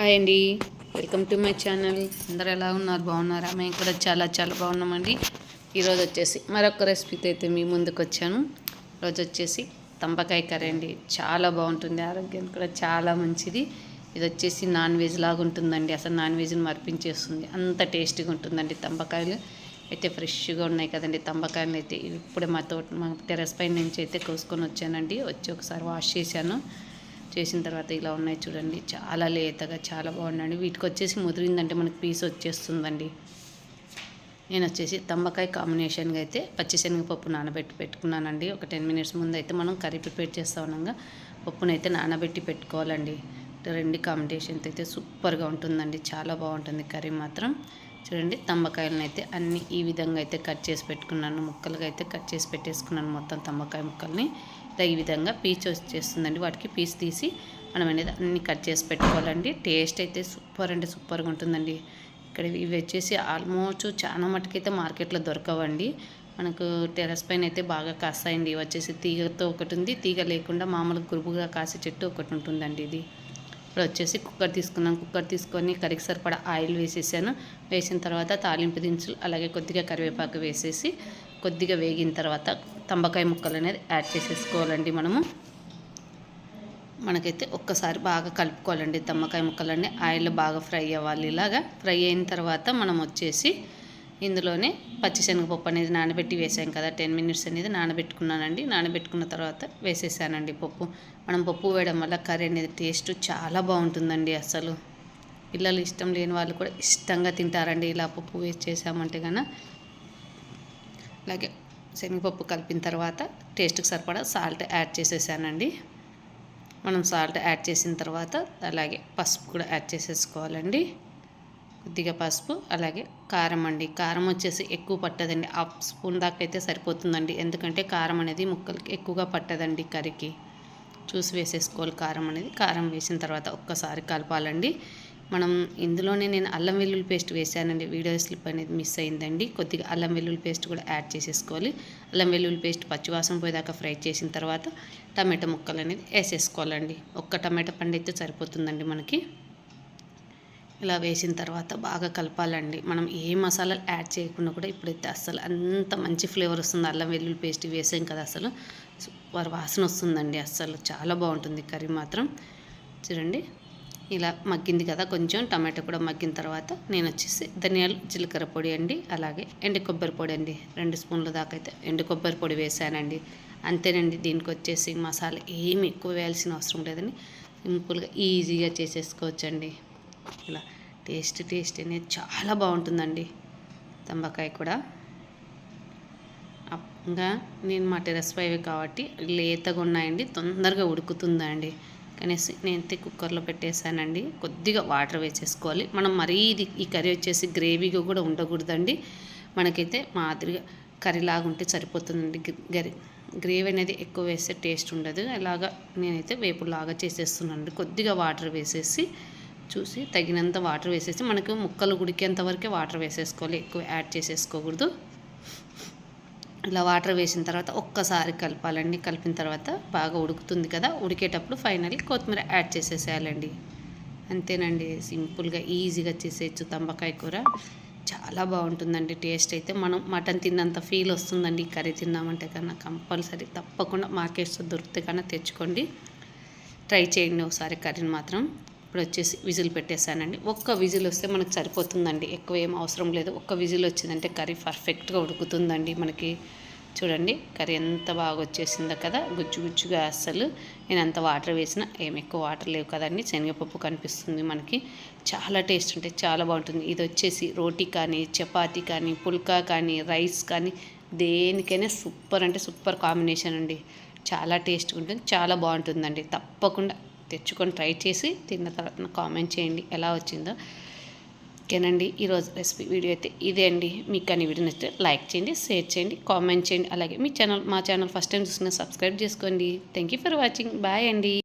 Hi అండి. Welcome to my channel అందరూ ఎలా ఉన్నారు? బాగున్నారా? మేము కూడా చాలా చాలా బాగున్నామండి. ఈరోజు వచ్చేసి మరొక రెసిపీతో అయితే మీ ముందుకు వచ్చాను. రోజు వచ్చేసి తంపకాయ కర్రీ అండి. చాలా బాగుంటుంది. ఆరోగ్యానికి కూడా చాలా మంచిది. ఇది వచ్చేసి నాన్ వెజ్ లాగా ఉంటుందండి. అసలు నాన్ వెజ్ని మర్పించేస్తుంది. అంత టేస్టీగా ఉంటుందండి తంపకాయలు అయితే ఫ్రెష్గా ఉన్నాయి కదండి తంబకాయలు అయితే. ఇప్పుడే మా తోట మా టెరస్ పైన నుంచి అయితే కోసుకొని వచ్చానండి. వచ్చి ఒకసారి వాష్ చేశాను. చేసిన తర్వాత ఇలా ఉన్నాయి చూడండి. చాలా లేతగా చాలా బాగున్నాయండి వీటికి వచ్చేసి ముదిరిందంటే మనకి పీస్ వచ్చేస్తుందండి. నేను వచ్చేసి తంబకాయ కాంబినేషన్గా అయితే పచ్చిశనగపప్పు నానబెట్టి పెట్టుకున్నానండి. ఒక టెన్ మినిట్స్ ముందు అయితే మనం కర్రీ ప్రిపేర్ చేస్తా ఉన్నాగా. పప్పునైతే నానబెట్టి పెట్టుకోవాలండి. రెండు కాంబినేషన్తో అయితే సూపర్గా ఉంటుందండి. చాలా బాగుంటుంది కర్రీ మాత్రం. చూడండి తంబకాయలను అయితే అన్ని ఈ విధంగా అయితే కట్ చేసి పెట్టుకున్నాను. ముక్కలుగా అయితే కట్ చేసి పెట్టేసుకున్నాను మొత్తం తంబకాయ ముక్కల్ని. ఈ విధంగా పీచ్ వచ్చేస్తుందండి. వాటికి పీస్ తీసి మనం అనేది అన్ని కట్ చేసి పెట్టుకోవాలండి. టేస్ట్ అయితే సూపర్ అంటే సూపర్గా ఉంటుందండి. ఇక్కడ ఇవి వచ్చేసి ఆల్మోస్ట్ చాలా మటుకైతే మార్కెట్లో దొరకవండి. మనకు టెరస్ పైన అయితే బాగా కాస్తాయండి. ఇవి వచ్చేసి తీగతో ఒకటి ఉంది. తీగ లేకుండా మామూలుగా గురుపుగా కాసే చెట్టు ఒకటి ఉంటుందండి ఇది. ఇప్పుడు వచ్చేసి కుక్కర్ తీసుకున్నాను కుక్కర్ తీసుకొని కర్రీకి సరిపడా ఆయిల్ వేసేసాను. వేసిన తర్వాత తాలింపు దినుసులు అలాగే కొద్దిగా కరివేపాకు వేసేసి కొద్దిగా వేగిన తర్వాత తంబకాయ ముక్కలు అనేది యాడ్ చేసేసుకోవాలండి మనము. మనకైతే ఒక్కసారి బాగా కలుపుకోవాలండి తమ్మకాయ ముక్కలన్నీ. ఆయిల్ బాగా ఫ్రై అవ్వాలి ఇలాగా. ఫ్రై అయిన తర్వాత మనం వచ్చేసి ఇందులోనే పచ్చిశనగపప్పు అనేది నానబెట్టి వేసాం కదా టెన్ మినిట్స్ అనేది నానబెట్టుకున్నానండి. నానబెట్టుకున్న తర్వాత వేసేసానండి పప్పు. మనం పప్పు వేయడం వల్ల కర్రీ అనేది టేస్ట్ చాలా బాగుంటుందండి అసలు. పిల్లలు ఇష్టం లేని వాళ్ళు కూడా ఇష్టంగా తింటారండి ఇలా పప్పు వేసి చేసామంటే కన్నా అలాగే శనగపప్పు కలిపిన తర్వాత టేస్ట్కి సరిపడా సాల్ట్ యాడ్ చేసేసానండి. మనం సాల్ట్ యాడ్ చేసిన తర్వాత అలాగే పసుపు కూడా యాడ్ చేసేసుకోవాలండి. కొద్దిగా పసుపు అలాగే కారం అండి. కారం వచ్చేసి ఎక్కువ పట్టదండి. హాఫ్ స్పూన్ దాకా అయితే సరిపోతుందండి. ఎందుకంటే కారం అనేది ముక్కలకి ఎక్కువగా పట్టదండి కర్రీకి. చూసి వేసేసుకోవాలి కారం అనేది. కారం వేసిన తర్వాత ఒక్కసారి కలపాలండి. మనం ఇందులోనే నేను అల్లం వెల్లుల్లి పేస్ట్ వేసానండి వీడియో స్లిప్ అనేది మిస్ అయిందండి. కొద్దిగా అల్లం వెల్లుల్లి పేస్ట్ కూడా యాడ్ చేసేసుకోవాలి. అల్లం వెల్లుల్లి పేస్ట్ పచ్చివాసన పోయేదాకా ఫ్రై చేసిన తర్వాత టమాటా ముక్కలు అనేది వేసేసుకోవాలండి. ఒక్క టమాటా పండు అయితే సరిపోతుందండి మనకి. ఇలా వేసిన తర్వాత బాగా కలపాలండి. మనం ఏ మసాలాలు యాడ్ చేయకుండా కూడా ఇప్పుడైతే అసలు అంత మంచి ఫ్లేవర్ వస్తుంది. అల్లం వెల్లుల్లి పేస్ట్ వేసాం కదా అసలు సూపర్ వాసన వస్తుందండి అసలు చాలా బాగుంటుంది కర్రీ మాత్రం. చూడండి. ఇలా మగ్గింది కదా కొంచెం టమాటో కూడా మగ్గిన తర్వాత నేను వచ్చేసి ధనియాలు జీలకర్ర పొడి అండి అలాగే ఎండు కొబ్బరి పొడి అండి. రెండు స్పూన్ల దాకా అయితే ఎండు కొబ్బరి పొడి వేసానండి. అంతేనండి దీనికి వచ్చేసి మసాలా ఏమి ఎక్కువ వేయాల్సిన అవసరం లేదని సింపుల్గా ఈజీగా చేసేసుకోవచ్చండి. ఇలా టేస్ట్ టేస్ట్ అనేది చాలా బాగుంటుందండి తంబకాయ కూడా. ఇంకా నేను మా టెరస్ పైవే కాబట్టి లేతగా ఉన్నాయండి తొందరగా ఉడుకుతుందండి. కనీసం నేను కుక్కర్లో పెట్టేశానండి. కొద్దిగా వాటర్ వేసేసుకోవాలి. మనం మరీ ఇది ఈ కర్రీ వచ్చేసి గ్రేవీగా కూడా ఉండకూడదండి. మనకైతే మాదిరిగా కర్రీలాగా ఉంటే సరిపోతుందండి గరి గ్రేవీ అనేది ఎక్కువ వేస్తే టేస్ట్ ఉండదు. అలాగా నేనైతే వేపులాగా చేసేస్తున్నానండి. కొద్దిగా వాటర్ వేసేసి చూసి తగినంత వాటర్ వేసేసి మనకు ముక్కలు ఉడికేంత వరకే వాటర్ వేసేసుకోవాలి. ఎక్కువ యాడ్ చేసేసుకోకూడదు. ఇలా వాటర్ వేసిన తర్వాత ఒక్కసారి కలపాలండి. కలిపిన తర్వాత బాగా ఉడుకుతుంది కదా. ఉడికేటప్పుడు ఫైనల్లీ కొత్తిమీర యాడ్ చేసేసేయాలండి. అంతేనండి. సింపుల్గా ఈజీగా చేసేయచ్చు తంబకాయ కూర. చాలా బాగుంటుందండి. టేస్ట్ అయితే మనం మటన్ తిన్నంత ఫీల్ వస్తుందండి. కర్రీ తిన్నామంటే కన్నా కంపల్సరీ తప్పకుండా మార్కెట్స్లో దొరికితే కన్నా తెచ్చుకోండి. ట్రై చేయండి ఒకసారి కర్రీని మాత్రం. ఇప్పుడు వచ్చేసి విజిల్ పెట్టేశానండి. ఒక్క విజిల్ వస్తే మనకు సరిపోతుందండి. ఎక్కువ ఏం అవసరం లేదు. ఒక్క విజిల్ వచ్చిందంటే కర్రీ పర్ఫెక్ట్గా ఉడుకుతుందండి మనకి. చూడండి కర్రీ ఎంత బాగా వచ్చేసిందో కదా. గుజ్జు గుజ్జుగా అస్సలు. నేను అంత వాటర్ వేసినా ఏం ఎక్కువ వాటర్ లేవు కదండి. శనగపప్పు కనిపిస్తుంది మనకి. చాలా టేస్ట్ అంటే చాలా బాగుంటుంది. ఇది వచ్చేసి రోటీ కానీ చపాతీ కానీ పుల్కా కానీ రైస్ కానీ దేనికైనా సూపర్ అంటే సూపర్ కాంబినేషన్ అండి. చాలా టేస్ట్గా ఉంటుంది. చాలా బాగుంటుందండి. తప్పకుండా తెచ్చుకొని ట్రై చేసి తిన్న తర్వాత కామెంట్ చేయండి ఎలా వచ్చిందో. ఓకేనండి ఈరోజు రెసిపీ వీడియో అయితే ఇదే అండి. మీకు కానీ వీడియో నచ్చితే లైక్ చేయండి షేర్ చేయండి కామెంట్ చేయండి. అలాగే మీ ఛానల్ మా ఛానల్ ఫస్ట్ టైం చూసిన సబ్స్క్రైబ్ చేసుకోండి. Thank for watching. బాయ్ అండి.